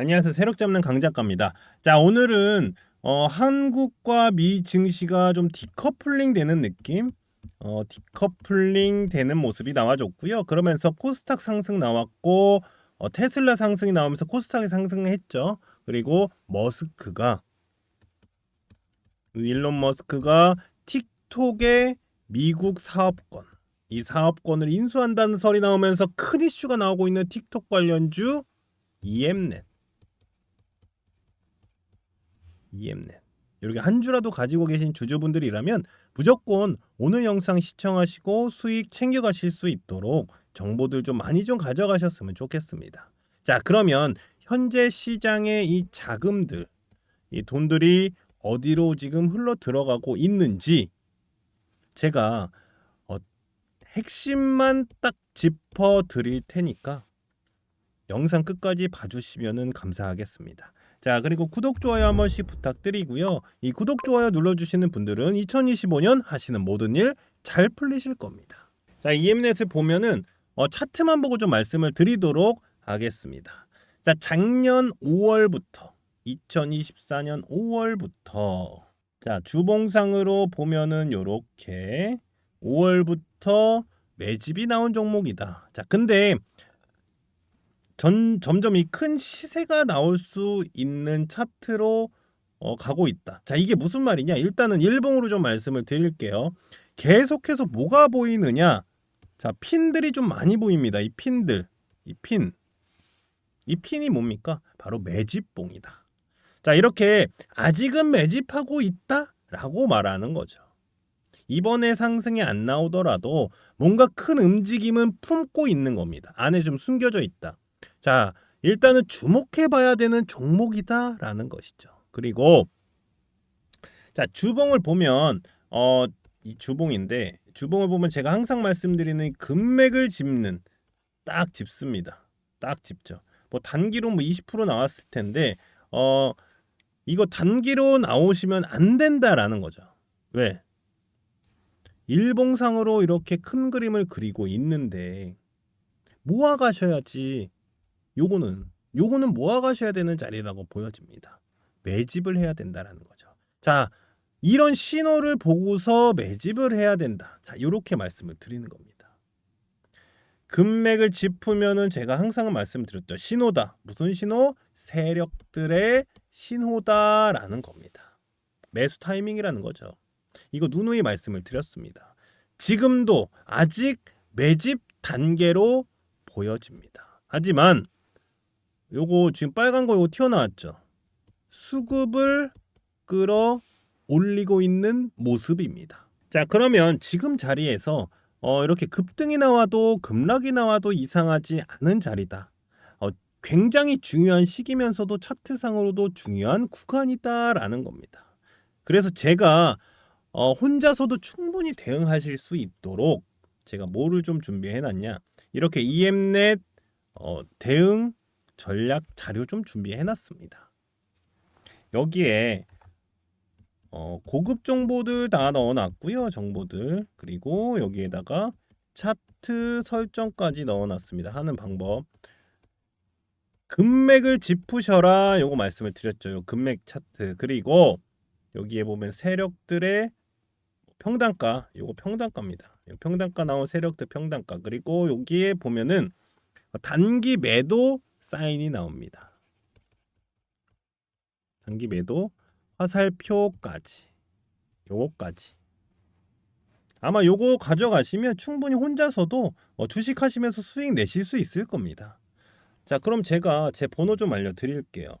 안녕하세요. 세력 잡는 강 작가입니다. 자, 오늘은 어, 한국과 미 증시가 좀 디커플링 되는 느낌? 어, 디커플링 되는 모습이 나와줬고요. 그러면서 코스닥 상승 나왔고 어, 테슬라 상승이 나오면서 코스닥이 상승했죠. 그리고 머스크가 일론 머스크가 틱톡의 미국 사업권 이 사업권을 인수한다는 설이 나오면서 큰 이슈가 나오고 있는 틱톡 관련주 EM넷 EM넷 이렇게 한 주라도 가지고 계신 주주분들이라면 무조건 오늘 영상 시청하시고 수익 챙겨가실 수 있도록 정보들 좀 많이 좀 가져가셨으면 좋겠습니다. 자 그러면 현재 시장의 이 자금들 이 돈들이 어디로 지금 흘러 들어가고 있는지 제가 어, 핵심만 딱 짚어 드릴 테니까 영상 끝까지 봐주시면 감사하겠습니다. 자 그리고 구독 좋아요 한 번씩 부탁드리고요. 이 구독 좋아요 눌러주시는 분들은 2025년 하시는 모든 일 잘 풀리실 겁니다. 자 EM넷을 보면은 어, 차트만 보고 좀 말씀을 드리도록 하겠습니다. 자 작년 5월부터 2024년 5월부터 자 주봉상으로 보면은 요렇게 5월부터 매집이 나온 종목이다. 자 근데 전 점점 이 큰 시세가 나올 수 있는 차트로 어, 가고 있다. 자 이게 무슨 말이냐? 일단은 일봉으로 좀 말씀을 드릴게요. 계속해서 뭐가 보이느냐? 자 핀들이 좀 많이 보입니다. 이 핀들, 이 핀, 이 핀이 뭡니까? 바로 매집봉이다. 자 이렇게 아직은 매집하고 있다 라고 말하는 거죠. 이번에 상승이 안 나오더라도 뭔가 큰 움직임은 품고 있는 겁니다. 안에 좀 숨겨져 있다. 자, 일단은 주목해 봐야 되는 종목이다라는 것이죠. 그리고 자, 주봉을 보면 어, 이 주봉인데 주봉을 보면 제가 항상 말씀드리는 금맥을 짚는 딱 짚습니다. 딱 짚죠. 뭐 단기로 뭐 20% 나왔을 텐데 어 이거 단기로 나오시면 안 된다라는 거죠. 왜? 일봉상으로 이렇게 큰 그림을 그리고 있는데 모아 가셔야지 요거는 요거는 모아 가셔야 되는 자리라고 보여집니다. 매집을 해야 된다라는 거죠. 자, 이런 신호를 보고서 매집을 해야 된다. 자, 이렇게 말씀을 드리는 겁니다. 금맥을 짚으면은 제가 항상 말씀드렸죠. 신호다. 무슨 신호? 세력들의 신호다라는 겁니다. 매수 타이밍이라는 거죠. 이거 누누이 말씀을 드렸습니다. 지금도 아직 매집 단계로 보여집니다. 하지만 요거 지금 빨간 거 요거 튀어나왔죠. 수급을 끌어 올리고 있는 모습입니다. 자, 그러면 지금 자리에서 어, 이렇게 급등이 나와도 급락이 나와도 이상하지 않은 자리다. 어, 굉장히 중요한 시기면서도 차트상으로도 중요한 구간이다라는 겁니다. 그래서 제가 어, 혼자서도 충분히 대응하실 수 있도록 제가 뭐를 좀 준비해 놨냐. 이렇게 EM넷 어, 대응 전략 자료 좀 준비해 놨습니다. 여기에 어, 고급 정보들 다 넣어놨고요. 정보들 그리고 여기에다가 차트 설정까지 넣어놨습니다. 하는 방법. 금맥을 짚으셔라. 요거 말씀을 드렸죠. 요 금맥 차트 그리고 여기에 보면 세력들의 평단가 요거 평단가입니다. 요 평단가 나온 세력들 평단가 그리고 여기에 보면은 단기 매도 사인이 나옵니다. 단기 매도 화살표까지 요거까지 아마 요거 가져가시면 충분히 혼자서도 어, 주식하시면서 수익 내실 수 있을 겁니다. 자 그럼 제가 제 번호 좀 알려드릴게요.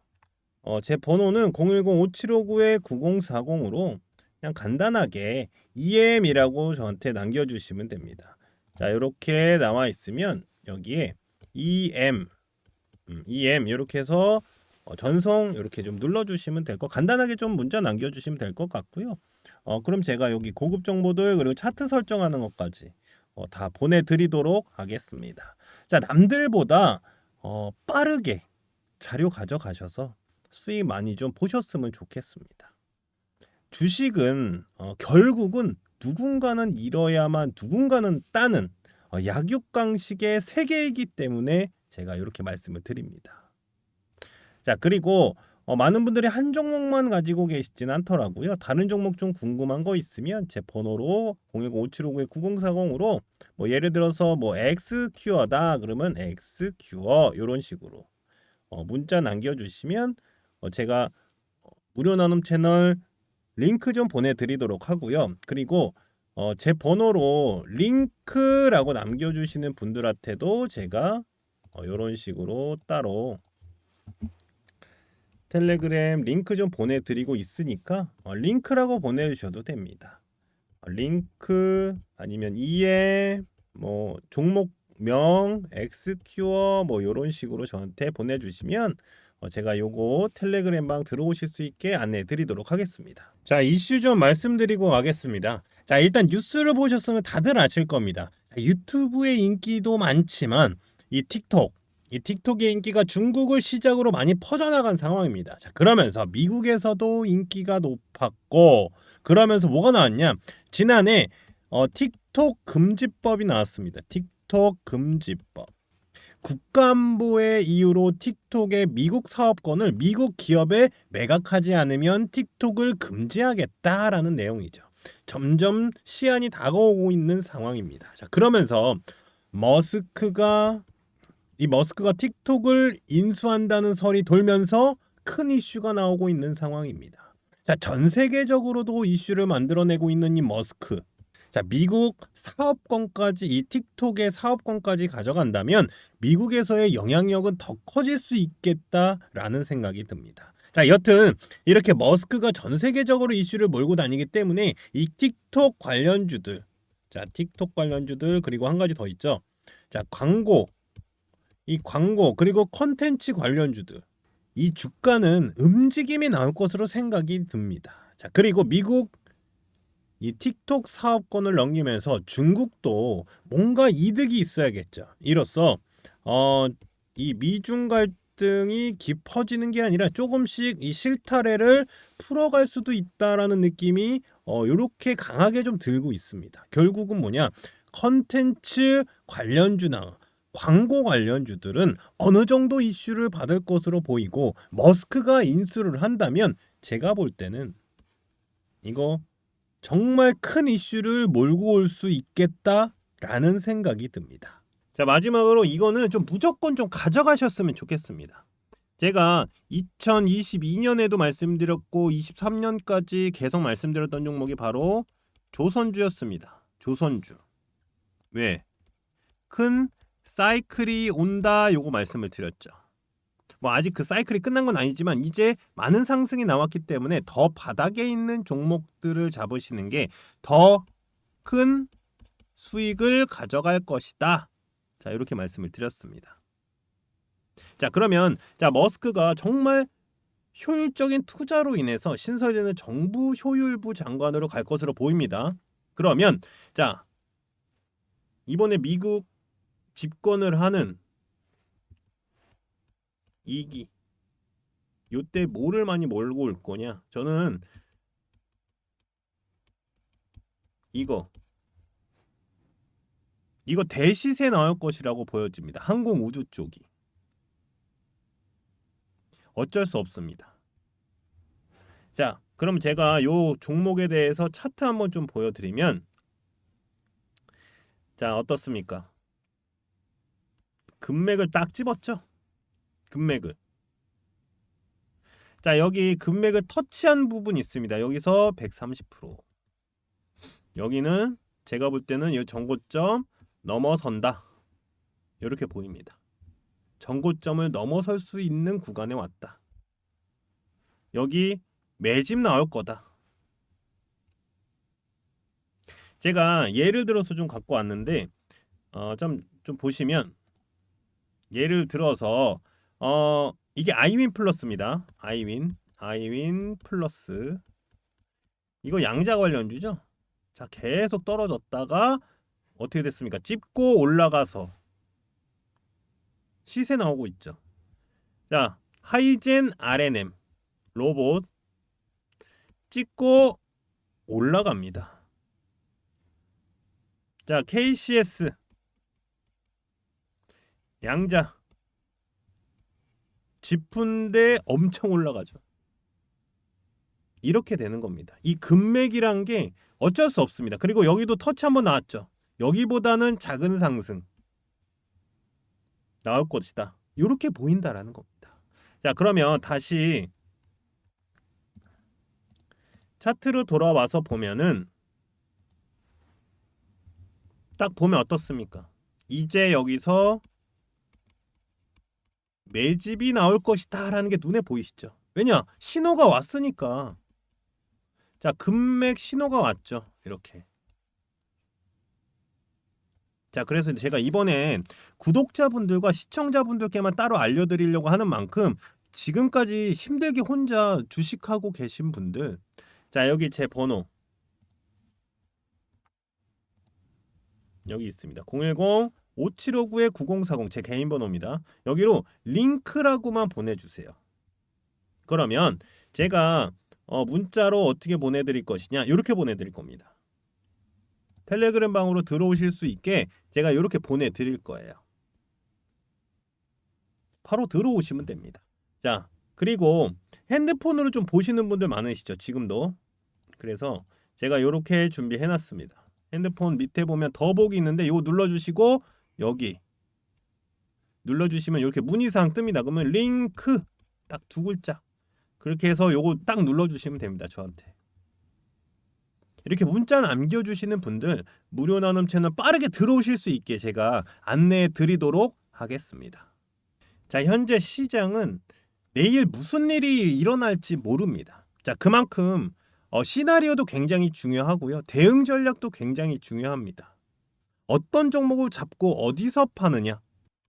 어, 제 번호는 010-5759-9040으로 그냥 간단하게 EM이라고 저한테 남겨주시면 됩니다. 자 이렇게 나와 있으면 여기에 EM 음, EM 이렇게 해서 어, 전송 이렇게 좀 눌러주시면 될 것 간단하게 좀 문자 남겨주시면 될 것 같고요. 어, 그럼 제가 여기 고급 정보들 그리고 차트 설정하는 것까지 어, 다 보내드리도록 하겠습니다. 자 남들보다 어, 빠르게 자료 가져가셔서 수익 많이 좀 보셨으면 좋겠습니다. 주식은 어, 결국은 누군가는 잃어야만 누군가는 따는 어, 약육강식의 세계이기 때문에 제가 이렇게 말씀을 드립니다. 자 그리고 어, 많은 분들이 한 종목만 가지고 계시진 않더라고요. 다른 종목 좀 궁금한 거 있으면 제 번호로 010-5759-9040으로 뭐 예를 들어서 뭐 X큐어다 그러면 X큐어 이런 식으로 어, 문자 남겨주시면 어, 제가 어, 무료 나눔 채널 링크 좀 보내드리도록 하고요. 그리고 어, 제 번호로 링크라고 남겨주시는 분들한테도 제가 어, 이런 식으로 따로 텔레그램 링크 좀 보내드리고 있으니까 어, 링크라고 보내주셔도 됩니다. 어, 링크 아니면 이에 뭐 종목명 엑스큐어 뭐 이런 식으로 저한테 보내주시면 어, 제가 요거 텔레그램 방 들어오실 수 있게 안내해 드리도록 하겠습니다. 자 이슈 좀 말씀드리고 가겠습니다. 자 일단 뉴스를 보셨으면 다들 아실 겁니다. 자, 유튜브의 인기도 많지만 이 틱톡 이 틱톡의 인기가 중국을 시작으로 많이 퍼져나간 상황입니다. 자, 그러면서 미국에서도 인기가 높았고, 그러면서 뭐가 나왔냐? 지난해 어, 틱톡 금지법이 나왔습니다. 틱톡 금지법. 국가안보의 이유로 틱톡의 미국 사업권을 미국 기업에 매각하지 않으면 틱톡을 금지하겠다라는 내용이죠. 점점 시한이 다가오고 있는 상황입니다. 자, 그러면서 머스크가 이 머스크가 틱톡을 인수한다는 설이 돌면서 큰 이슈가 나오고 있는 상황입니다. 자, 전 세계적으로도 이슈를 만들어내고 있는 이 머스크. 자, 미국 사업권까지 이 틱톡의 사업권까지 가져간다면 미국에서의 영향력은 더 커질 수 있겠다라는 생각이 듭니다. 자, 여튼 이렇게 머스크가 전 세계적으로 이슈를 몰고 다니기 때문에 이 틱톡 관련주들, 자, 틱톡 관련주들 그리고 한 가지 더 있죠. 자, 광고 이 광고 그리고 컨텐츠 관련주들 이 주가는 움직임이 나올 것으로 생각이 듭니다. 자 그리고 미국 이 틱톡 사업권을 넘기면서 중국도 뭔가 이득이 있어야겠죠. 이로써 어, 이 미중 갈등이 깊어지는 게 아니라 조금씩 이 실타래를 풀어갈 수도 있다라는 느낌이 어, 이렇게 강하게 좀 들고 있습니다. 결국은 뭐냐 컨텐츠 관련주나 광고 관련주들은 어느 정도 이슈를 받을 것으로 보이고 머스크가 인수를 한다면 제가 볼 때는 이거 정말 큰 이슈를 몰고 올 수 있겠다라는 생각이 듭니다. 자 마지막으로 이거는 좀 무조건 좀 가져가셨으면 좋겠습니다. 제가 2022년에도 말씀드렸고 23년까지 계속 말씀드렸던 종목이 바로 조선주였습니다. 조선주. 왜? 큰 사이클이 온다 요거 말씀을 드렸죠. 뭐 아직 그 사이클이 끝난 건 아니지만 이제 많은 상승이 나왔기 때문에 더 바닥에 있는 종목들을 잡으시는 게 더 큰 수익을 가져갈 것이다. 자, 이렇게 말씀을 드렸습니다. 자, 그러면 자, 머스크가 정말 효율적인 투자로 인해서 신설되는 정부 효율부 장관으로 갈 것으로 보입니다. 그러면 자, 이번에 미국 집권을 하는 이기 요때 뭐를 많이 몰고 올 거냐? 저는 이거 이거 대시세 나올 것이라고 보여집니다. 항공 우주 쪽이 어쩔 수 없습니다. 자, 그럼 제가 요 종목에 대해서 차트 한번 좀 보여드리면 자 어떻습니까? 금맥을 딱 집었죠. 금맥을. 자, 여기 금맥을 터치한 부분이 있습니다. 여기서 130%. 여기는 제가 볼 때는 이 전고점 넘어선다. 이렇게 보입니다. 전고점을 넘어설 수 있는 구간에 왔다. 여기 매집 나올 거다. 제가 예를 들어서 좀 갖고 왔는데 어, 좀, 좀 보시면 예를 들어서 어 이게 아이윈 플러스입니다. 아이윈 아이윈 플러스 이거 양자 관련주죠. 자 계속 떨어졌다가 어떻게 됐습니까? 찝고 올라가서 시세 나오고 있죠. 자 하이젠 RNM 로봇 찍고 올라갑니다. 자 KCS 짚은데 엄청 올라가죠. 이렇게 되는 겁니다. 이 금맥이란 게 어쩔 수 없습니다. 그리고 여기도 터치 한번 나왔죠. 여기보다는 작은 상승 나올 것이다. 이렇게 보인다라는 겁니다. 자, 그러면 다시 차트로 돌아와서 보면은 딱 보면 어떻습니까? 이제 여기서 매집이 나올 것이다라는 게 눈에 보이시죠? 왜냐? 신호가 왔으니까. 자, 금맥 신호가 왔죠. 이렇게. 자, 그래서 제가 이번엔 구독자분들과 시청자분들께만 따로 알려드리려고 하는 만큼 지금까지 힘들게 혼자 주식하고 계신 분들, 자, 여기 제 번호. 여기 있습니다. 010 5759-9040 제 개인 번호입니다. 여기로 링크라고만 보내주세요. 그러면 제가 어, 문자로 어떻게 보내드릴 것이냐 이렇게 보내드릴 겁니다. 텔레그램 방으로 들어오실 수 있게 제가 이렇게 보내드릴 거예요. 바로 들어오시면 됩니다. 자 그리고 핸드폰으로 좀 보시는 분들 많으시죠 지금도 그래서 제가 이렇게 준비해 놨습니다. 핸드폰 밑에 보면 더보기 있는데 이거 눌러주시고 여기 눌러주시면 이렇게 문의사항 뜹니다. 그러면 링크 딱 두 글자 그렇게 해서 요거 딱 눌러주시면 됩니다. 저한테 이렇게 문자 남겨주시는 분들 무료 나눔 채널 빠르게 들어오실 수 있게 제가 안내해 드리도록 하겠습니다. 자 현재 시장은 내일 무슨 일이 일어날지 모릅니다. 자 그만큼 어, 시나리오도 굉장히 중요하고요. 대응 전략도 굉장히 중요합니다. 어떤 종목을 잡고 어디서 파느냐,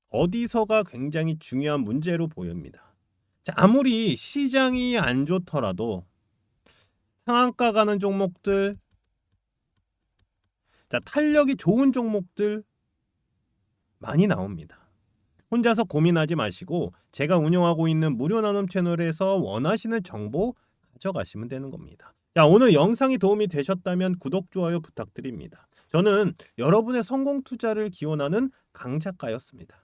어디서가 굉장히 중요한 문제로 보입니다. 자, 아무리 시장이 안 좋더라도 상한가 가는 종목들, 자, 탄력이 좋은 종목들 많이 나옵니다. 혼자서 고민하지 마시고 제가 운영하고 있는 무료 나눔 채널에서 원하시는 정보 가져가시면 되는 겁니다. 자, 오늘 영상이 도움이 되셨다면 구독, 좋아요 부탁드립니다. 저는 여러분의 성공 투자를 기원하는 강 작가였습니다.